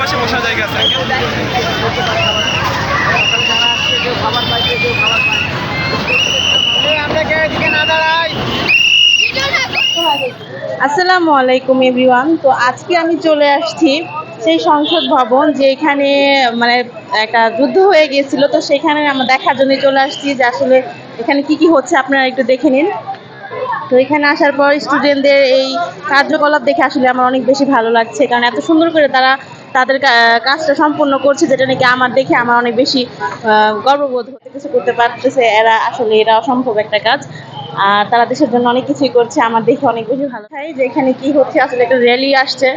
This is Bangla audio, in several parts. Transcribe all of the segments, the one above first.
পাশে জায়গা আসসালামু আলাইকুম, এভরিওয়ান। তো আজকে আমি চলে আসছি সেই সংসদ ভবন যে এখানে মানে একটা যুদ্ধ হয়ে গিয়েছিল। তো সেখানে আমরা দেখার জন্য চলে আসছি যে আসলে এখানে কি কি হচ্ছে, আপনারা একটু দেখে নিন। তো এখানে আসার পর স্টুডেন্টদের এই কার্যকলাপ দেখে আসলে আমার অনেক বেশি ভালো লাগছে। কারণ এত সুন্দর করে তারা তাদের কাজটা সম্পূর্ণ করছে, যেটা নাকি আমার দেখে আমার অনেক বেশি গর্ববোধ হতে কিছু করতে পারতেছে। এরা আসলে এরা অসম্ভব একটা কাজ। আর তারা দেশের জন্য অনেক কিছুই করছে, আমার দেখে অনেক বেশি ভালো হয় যে এখানে কি হচ্ছে, আসলে একটা র্যালি আসছে।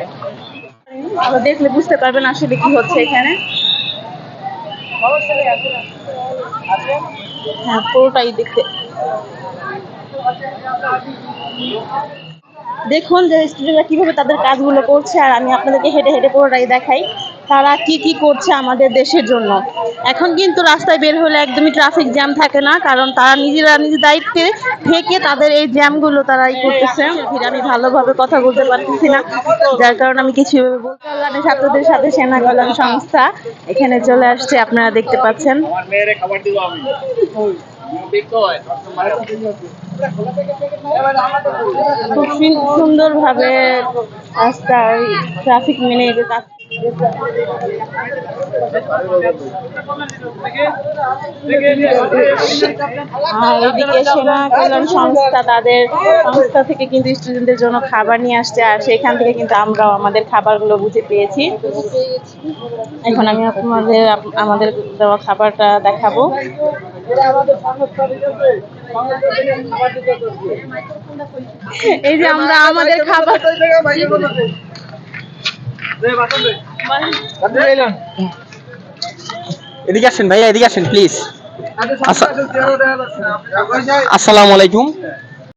তো দেখলে বুঝতে পারবেন আসলে কি হচ্ছে এখানে। হ্যাঁ পুরোটাই দেখতে দেখুন যে স্টুডেন্টরা কীভাবে তাদের কাজগুলো করছে আর আমি আপনাদেরকে হেঁটে হেঁটে পুরোটাই দেখাই। তারা কি কি করছে আমাদের দেশের জন্য। এখন কিন্তু রাস্তায় বের হলে একদমই ট্রাফিক জ্যাম থাকে না, কারণ তারা নিজেরা নিজ দায়িত্বে থেকে তাদের এই জ্যামগুলো তারা ই করতেছে। ফির আমি ভালোভাবে কথা বলতে পারতেছি না। যার কারণে আমি কিছু বলতে কল্যাণে ছাত্রদের সাথে সেনা কল্যাণ সংস্থা এখানে চলে আসছে, আপনারা দেখতে পাচ্ছেন। খুব সুন- সুন্দরভাবে রাস্তায় ট্রাফিক মেনে এদিকে সংস্থা, তাদের সংস্থা থেকে কিন্তু স্টুডেন্টদের জন্য খাবার নিয়ে আসছে, আর সেখান থেকে কিন্তু আমরাও আমাদের খাবারগুলো বুঝে পেয়েছি। এখন আমি আপনাদের আমাদের দেওয়া খাবারটা দেখাবো। এই যে আমরা আমাদের খাবার এদিকে আসেন ভাইয়া এদিকে আসেন প্লিজ আসসালামু আলাইকুম।